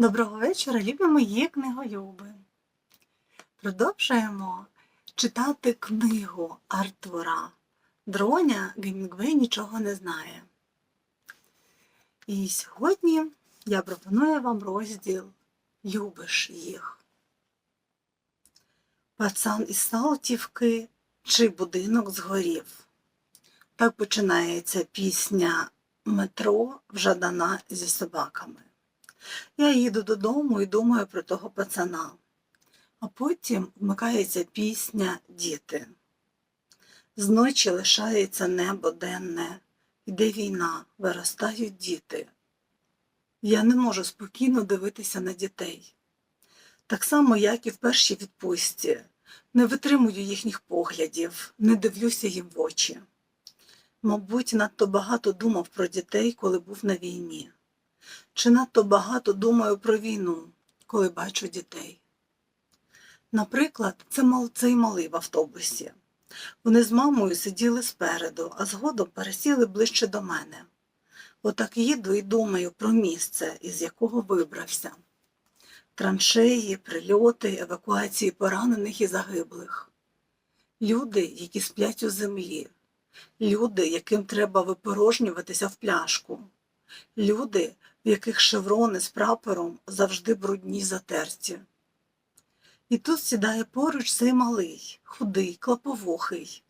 Доброго вечора, любі мої книголюби. Продовжуємо читати книгу Артура Дроня Гемінгвей нічого не знає. І сьогодні я пропоную вам розділ Любиш їх. Пацан із Салтівки чи будинок згорів. Так починається пісня Метро Вжадана зі собаками. Я їду додому і думаю про того пацана. А потім вмикається пісня Діти. Зночі лишається небо денне, йде війна, виростають діти. Я не можу спокійно дивитися на дітей. Так само, як і в першій відпустці, не витримую їхніх поглядів, не дивлюся їм в очі. Мабуть, надто багато думав про дітей, коли був на війні. Чи надто багато думаю про війну, коли бачу дітей? Наприклад, це мал, цей малий в автобусі. Вони з мамою сиділи спереду, а згодом пересіли ближче до мене. Отак їду і думаю про місце, із якого вибрався. Траншеї, прильоти, евакуації поранених і загиблих. Люди, які сплять у землі, люди, яким треба випорожнюватися в пляшку, люди, в яких шеврони з прапором завжди брудні затерті. І тут сідає поруч цей малий, худий, клаповухий,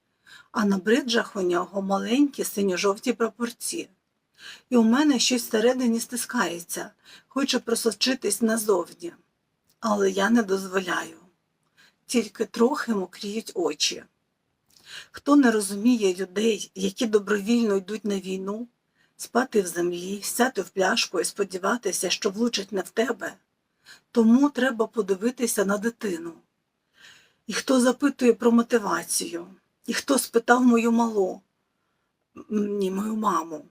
а на бриджах у нього маленькі синьо-жовті прапорці. І у мене щось всередині стискається, хоче просочитись назовні. Але я не дозволяю. Тільки трохи мокріють очі. Хто не розуміє людей, які добровільно йдуть на війну, спати в землі, сяти в пляшку і сподіватися, що влучать не в тебе, тому треба подивитися на дитину. І хто запитує про мотивацію, і хто спитав мою малу, ні, мою маму,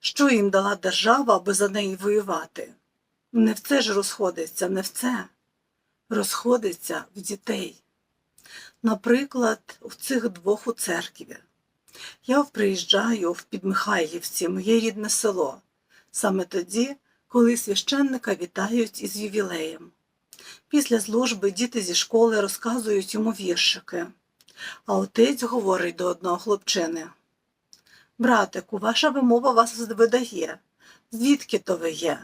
що їм дала держава, аби за неї воювати? Не в це ж розходиться, не в це. Розходиться в дітей. Наприклад, в цих двох у церкві. Я приїжджаю в Підмихайлівці, моє рідне село, саме тоді, коли священника вітають із ювілеєм. Після служби діти зі школи розказують йому віршики, а отець говорить до одного хлопчини. Братику, ваша вимова вас видає. Звідки то ви є?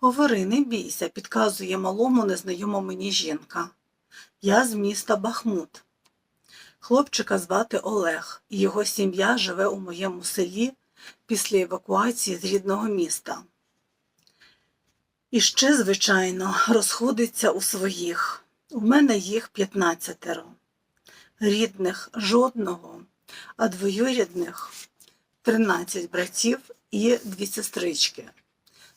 Говори, не бійся, підказує малому незнайома мені жінка. Я з міста Бахмут. Хлопчика звати Олег, і його сім'я живе у моєму селі після евакуації з рідного міста. І ще, звичайно, розходиться у своїх. У мене їх 15. Рідних жодного, а двоюрідних 13 братів і дві сестрички.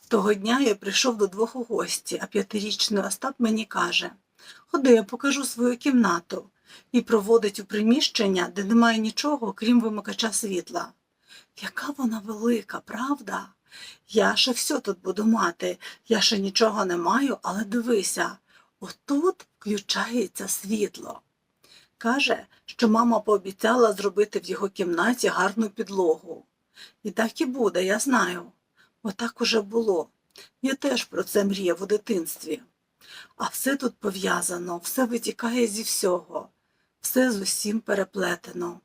Того дня я прийшов до двох у гості, а п'ятирічний Остап мені каже: Ходи, я покажу свою кімнату і проводить у приміщення, де немає нічого, крім вимикача світла. Яка вона велика, правда? Я ще все тут буду мати, я ще нічого не маю, але дивися, отут включається світло. Каже, що мама пообіцяла зробити в його кімнаті гарну підлогу. І так і буде, я знаю. Отак уже було. Я теж про це мріяв у дитинстві. А все тут пов'язано, все витікає зі всього, все з усім переплетено.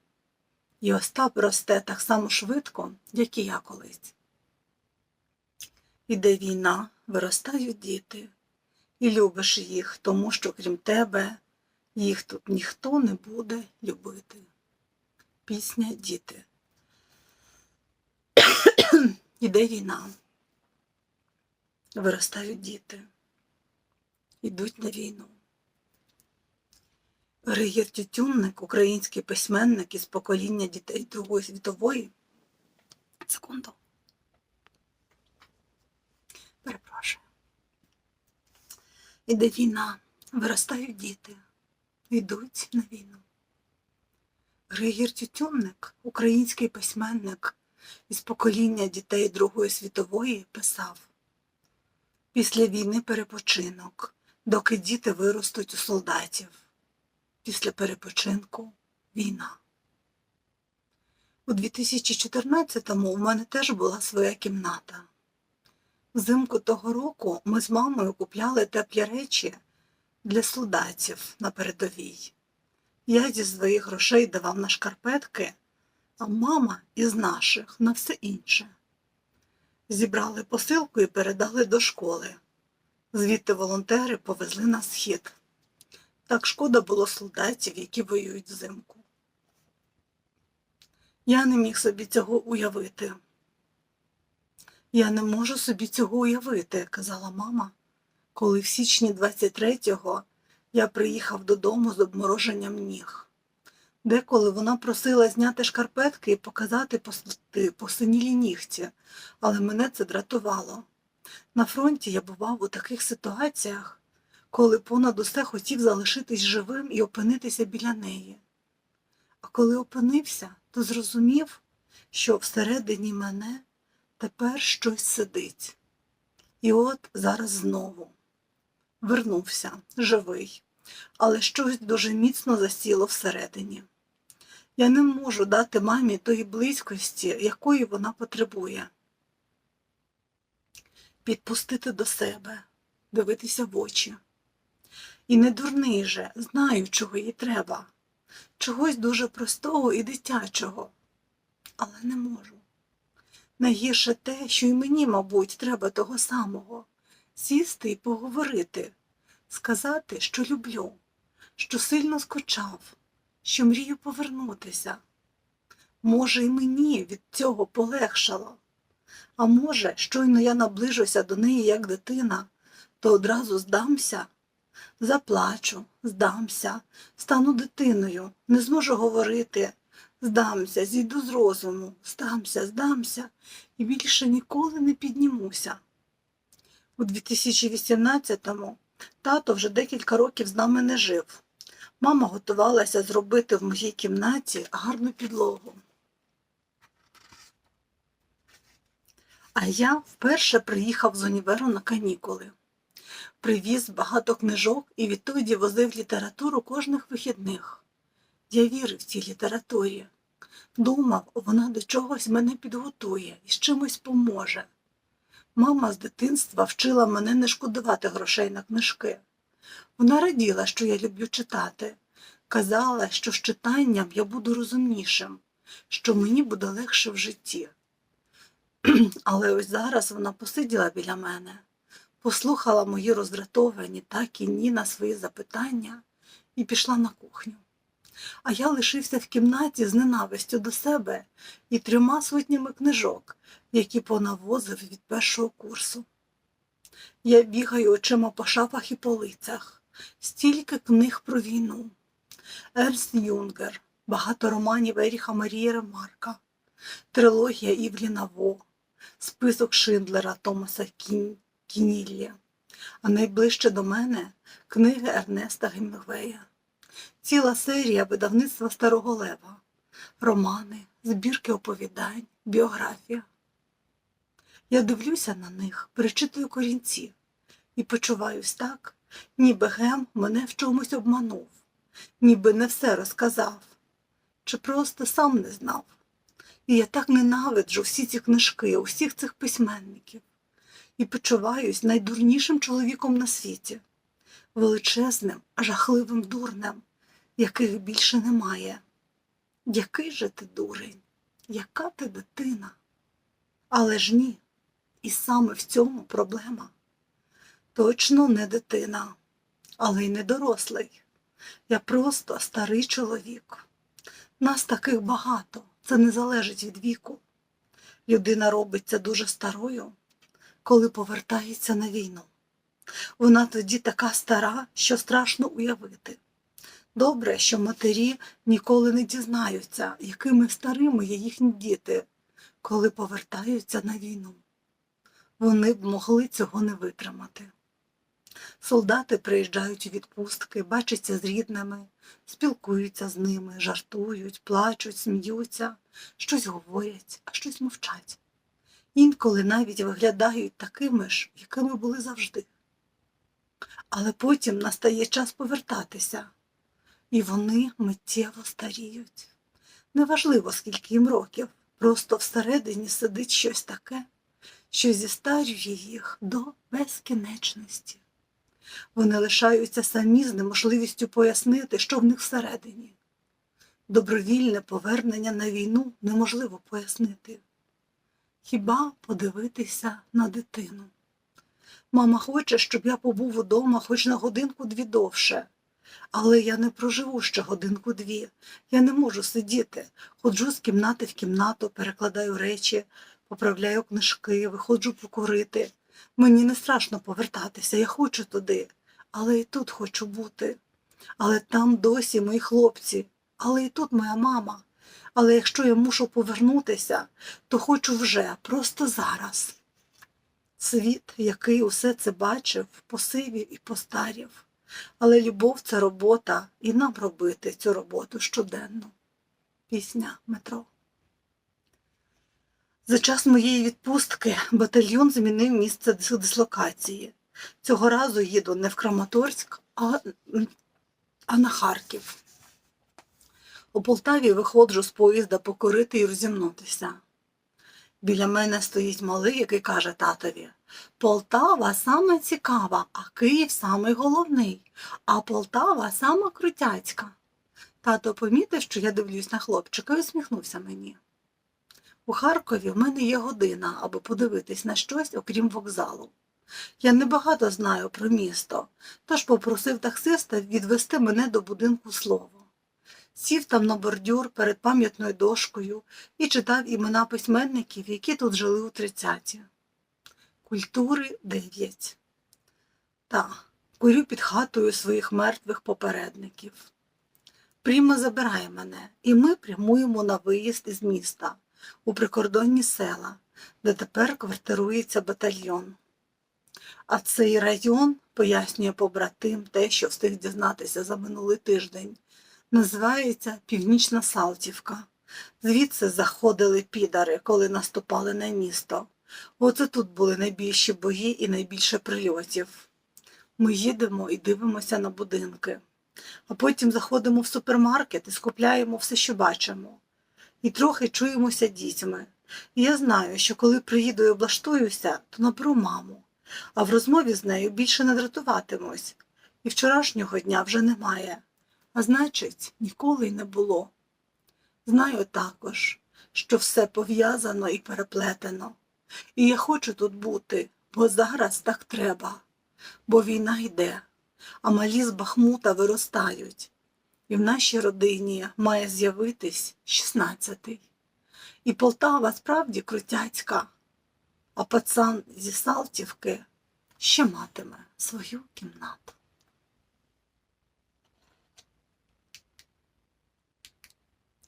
І Остап росте так само швидко, як і я колись. Іде війна, виростають діти, і любиш їх, тому що крім тебе їх тут ніхто не буде любити. Пісня Діти. Іде війна. Виростають діти, йдуть на війну. Ригір Тютюнник, український письменник із покоління дітей Другої світової. Секунду. Перепрошую. Іде війна, виростають діти, йдуть на війну. Григір Тютюнник, український письменник із покоління дітей Другої світової, писав Після війни перепочинок, доки діти виростуть у солдатів. Після перепочинку війна. У 2014-му у мене теж була своя кімната. Взимку того року ми з мамою купляли теплі речі для солдатів на передовій. Я зі своїх грошей давав на шкарпетки, а мама із наших на все інше. Зібрали посилку і передали до школи. Звідти волонтери повезли на схід. Так шкода було солдатів, які воюють взимку. Я не міг собі цього уявити. Я не можу собі цього уявити, казала мама, коли в січні 23-го я приїхав додому з обмороженням ніг. Деколи вона просила зняти шкарпетки і показати пос- посинілі нігті, але мене це дратувало. На фронті я бував у таких ситуаціях, коли понад усе хотів залишитись живим і опинитися біля неї. А коли опинився, то зрозумів, що всередині мене тепер щось сидить. І от зараз знову вернувся живий, але щось дуже міцно засіло всередині. Я не можу дати мамі тої близькості, якої вона потребує. Підпустити до себе, дивитися в очі. І не дурний же, знаю, чого їй треба, чогось дуже простого і дитячого, але не можу. Найгірше те, що й мені, мабуть, треба того самого сісти і поговорити, сказати, що люблю, що сильно скучав, що мрію повернутися. Може, і мені від цього полегшало. А може, щойно я наближуся до неї як дитина, то одразу здамся, заплачу, здамся, стану дитиною, не зможу говорити, здамся, зійду з розуму, здамся, здамся і більше ніколи не піднімуся. У 2018-му тато вже декілька років з нами не жив. Мама готувалася зробити в моїй кімнаті гарну підлогу. А я вперше приїхав з універу на канікули. Привіз багато книжок і відтоді возив літературу кожних вихідних. Я вірив цій літературі. Думав, вона до чогось мене підготує і з чимось поможе. Мама з дитинства вчила мене не шкодувати грошей на книжки. Вона раділа, що я люблю читати, казала, що з читанням я буду розумнішим, що мені буде легше в житті. Але ось зараз вона посиділа біля мене, послухала мої роздратовані так і ні на свої запитання і пішла на кухню. А я лишився в кімнаті з ненавистю до себе і трьома сотнями книжок, які понавозив від першого курсу. Я бігаю очима по шафах і полицях, стільки книг про війну. Ерст Юнгер, багато романів Еріха Марії Ремарка, трилогія Івліна Во, список Шиндлера Томаса Кін... Кініллі, а найближче до мене книги Ернеста Гемінгвея. Ціла серія видавництва Старого Лева, романи, збірки оповідань, біографія. Я дивлюся на них, перечитую корінці і почуваюсь так, ніби Гем мене в чомусь обманув, ніби не все розказав, чи просто сам не знав. І я так ненавиджу всі ці книжки, усіх цих письменників, і почуваюсь найдурнішим чоловіком на світі, величезним, жахливим дурнем, яких більше немає. Який же ти дурень, яка ти дитина? Але ж ні, і саме в цьому проблема. Точно не дитина, але й не дорослий. Я просто старий чоловік. Нас таких багато, це не залежить від віку. Людина робиться дуже старою, коли повертається на війну. Вона тоді така стара, що страшно уявити. Добре, що матері ніколи не дізнаються, якими старими є їхні діти, коли повертаються на війну. Вони б могли цього не витримати. Солдати приїжджають у відпустки, бачаться з рідними, спілкуються з ними, жартують, плачуть, сміються, щось говорять, а щось мовчать. Інколи навіть виглядають такими ж, якими були завжди. Але потім настає час повертатися, і вони миттєво старіють. Неважливо, скільки їм років, просто всередині сидить щось таке, що зістарює їх до безкінечності. Вони лишаються самі з неможливістю пояснити, що в них всередині. Добровільне повернення на війну неможливо пояснити. Хіба подивитися на дитину? Мама хоче, щоб я побув удома хоч на годинку-дві довше. Але я не проживу ще годинку-дві. Я не можу сидіти. Ходжу з кімнати в кімнату, перекладаю речі, поправляю книжки, виходжу покурити. Мені не страшно повертатися, я хочу туди, але і тут хочу бути. Але там досі мої хлопці, але і тут моя мама. Але якщо я мушу повернутися, то хочу вже, просто зараз. Світ, який усе це бачив, посивів і постарів. Але любов це робота, і нам робити цю роботу щоденно. Пісня метро. За час моєї відпустки батальйон змінив місце дислокації. Цього разу їду не в Краматорськ, а, а на Харків. У Полтаві виходжу з поїзда покорити і розімнутися. Біля мене стоїть малий, який каже татові: Полтава саме цікава, а Київ самий головний, а Полтава сама крутяцька. Тато помітив, що я дивлюсь на хлопчика і усміхнувся мені. У Харкові в мене є година, аби подивитись на щось, окрім вокзалу. Я небагато знаю про місто, тож попросив таксиста відвести мене до будинку слово. Сів там на бордюр перед пам'ятною дошкою і читав імена письменників, які тут жили у тридцяті. Культури дев'ять. Та курю під хатою своїх мертвих попередників. Пріма забирає мене, і ми прямуємо на виїзд із міста у прикордонні села, де тепер квартирується батальйон. А цей район, пояснює побратим те, що встиг дізнатися за минулий тиждень, називається Північна Салтівка. Звідси заходили підари, коли наступали на місто. Оце тут були найбільші бої і найбільше прильотів. Ми їдемо і дивимося на будинки, а потім заходимо в супермаркет і скупляємо все, що бачимо. І трохи чуємося дітьми. І я знаю, що коли приїду і облаштуюся, то наберу маму, а в розмові з нею більше не дратуватимусь. І вчорашнього дня вже немає, а значить, ніколи й не було. Знаю також, що все пов'язано і переплетено. І я хочу тут бути, бо зараз так треба, бо війна йде, а малі з Бахмута виростають. І в нашій родині має з'явитись шістнадцятий. І Полтава справді крутяцька, а пацан зі Салтівки ще матиме свою кімнату.